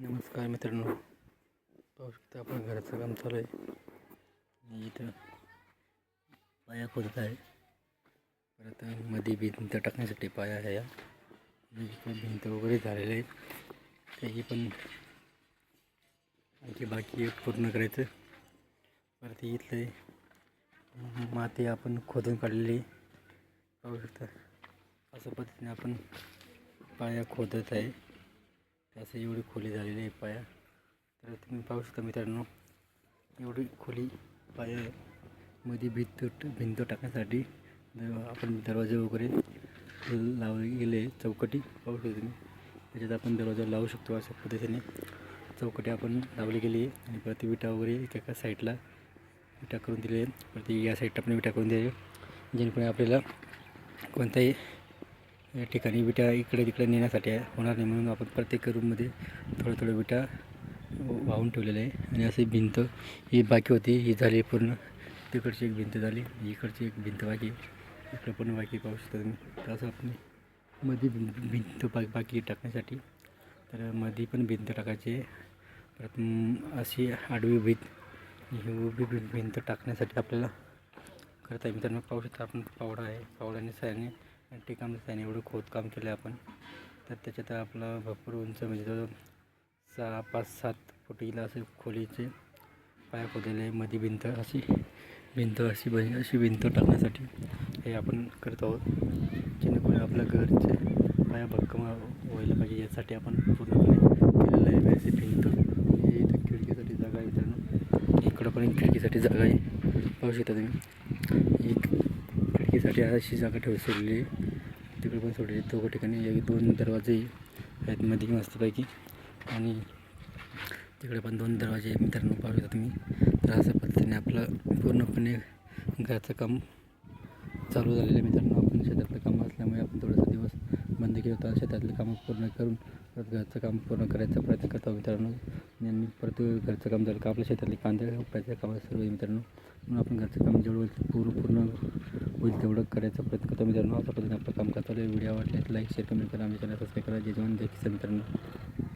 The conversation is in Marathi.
नमस्कार मित्रांनो. पाहू शकता आपण घराचं काम चालू आहे. आणि इथं पाया खोदत आहे. परत मध्ये भिंत टाकण्यासाठी पाया आहे या. भिंत वगैरे झालेले आहेत. काही पण आणखी बाकी पूर्ण करायचं. परत इथले माती आपण खोदून काढलेली पाहू शकता. अशा पद्धतीने आपण पाया खोदत आहे. असं एवढी खोली झालेली आहे पाया. तर तुम्ही पाहू शकता मित्रांनो एवढी खोली पाया मध्ये भिंत भिंत टाकण्यासाठी आपण दरवाजे वगैरे लावले गेले चौकटी पाहू शकतो तुम्ही. त्याच्यात आपण दरवाजा लावू शकतो अशा पद्धतीने. चौकटी आपण लावली गेली आहे आणि परत विटा वगैरे एका एका साईडला विटा करून दिले परत या साईडला पण विटा करून दिले जेणेकरून आपल्याला कोणत्याही या ठिकाणी विटा इकडे तिकडे नेण्यासाठी आहे होणार नाही म्हणून आपण प्रत्येक रूममध्ये थोडं थोडं विटा वाहून ठेवलेलं आहे. आणि अशी भिंत ही बाकी होती ही झाली पूर्ण. तिकडची एक भिंत झाली इकडची एक भिंत बाकी. इकडं पण बाकी पाहू शकता तुम्ही. तर असं आपण मध्ये भिंत भिंत बा बाकी टाकण्यासाठी तर मध्ये पण भिंत टाकायची आहे. परत अशी आडवी भिंत ही उभी भिंत टाकण्यासाठी आपल्याला करता मित्रांनो पाहू शकता आपण पावडा आहे. पावडाने सायाने टिकामच्या सायाने एवढं खोदकाम केलं आहे आपण तर त्याच्यात आपला भरपूर उंच म्हणजे जवळ सहा पाच सात फुटीला असे खोलीचे पाया खोदलेले मधी मध्ये भिंत अशी भिंत अशी बन अशी भिंत टाकण्यासाठी हे आपण करत आहोत जेणेकरून आपल्या घरचे पाया भक्कम व्हायला पाहिजे यासाठी आपण पूर्णपणे केलेलं आहे अशी भिंत. हे इथं खिडकीसाठी जागा आहे मित्रांनो. इकडं पण खिडकीसाठी जागा आहे. पाहू शकता तुम्ही. एक खिडकीसाठी अशी जागा ठेव सोडलेली तिकडे पण सोडलेली दोघं ठिकाणी एक दोन दरवाजे आहेत मध्ये मस्तपैकी. आणि तिकडे पण दोन दरवाजे आहेत. मित्रांनो पाहू शकता तुम्ही. तर अशा पद्धतीने आपलं पूर्णपणे घराचं काम चालू झालेल्या मित्रांनो आपण शेतातलं काम असल्यामुळे आपण थोडासा दिवस बंद केला होता. शेतातले कामं पूर्ण करून परत घरचं काम पूर्ण करायचा प्रयत्न करतो मित्रांनो. आणि परत घरचं काम झालं का आपल्या शेतातले कांदे उपटायचं काम सर्व आहे मित्रांनो. म्हणून आपण घरचं काम जेवढं होईल पूर्ण पूर्ण होईल तेवढं करायचा प्रयत्न करतो मित्रांनो. अशा पद्धतीने आपलं काम करतो व्हिडिओ वाटले लाईक शेअर कमेंट करा. आम्ही चॅनल सबस्क्राईब करा. जे जवान जय किसान मित्रांनो.